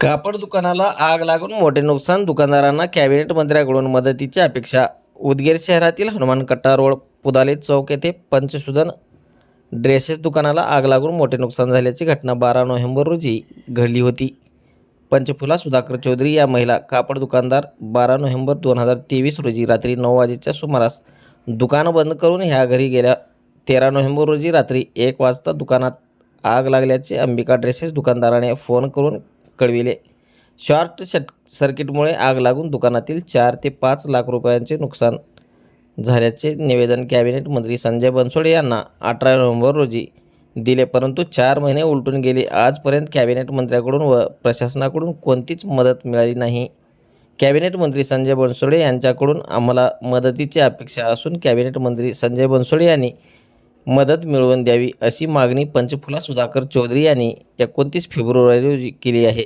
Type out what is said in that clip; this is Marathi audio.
कापड दुकानाला आग लागून मोठे नुकसान दुकानदारांना कॅबिनेट मंत्र्याकडून मदतीची अपेक्षा उदगीर शहरातील हनुमान कट्टा रोड पुदाले चौक येथे पंचशोधन ड्रेसेस दुकानाला आग लागून मोठे नुकसान झाल्याची घटना बारा नोव्हेंबर रोजी घडली होती. पंचफुला सुधाकर चौधरी या महिला कापड दुकानदार बारा नोव्हेंबर दोन हजार तेवीस रोजी रात्री नऊ वाजेच्या सुमारास दुकान बंद करून ह्या घरी गेल्या. तेरा नोव्हेंबर रोजी रात्री एक वाजता दुकानात आग लागल्याचे अंबिका ड्रेसेस दुकानदाराने फोन करून कळविले. शॉर्ट शट सर्किटमुळे आग लागून दुकानातील चार ते पाच लाख रुपयांचे नुकसान झाल्याचे निवेदन कॅबिनेट मंत्री संजय बनसोडे यांना अठरा नोव्हेंबर रोजी दिले. परंतु चार महिने उलटून गेले. आजपर्यंत कॅबिनेट मंत्र्याकडून व प्रशासनाकडून कोणतीच मदत मिळाली नाही. कॅबिनेट मंत्री संजय बनसोडे यांच्याकडून आम्हाला मदतीची अपेक्षा असून कॅबिनेट मंत्री संजय बनसोडे यांनी मदत मिळवून द्यावी अशी मागणी पंचफुला सुधाकर चौधरी यांनी एकोणतीस फेब्रुवारी रोजी केली आहे.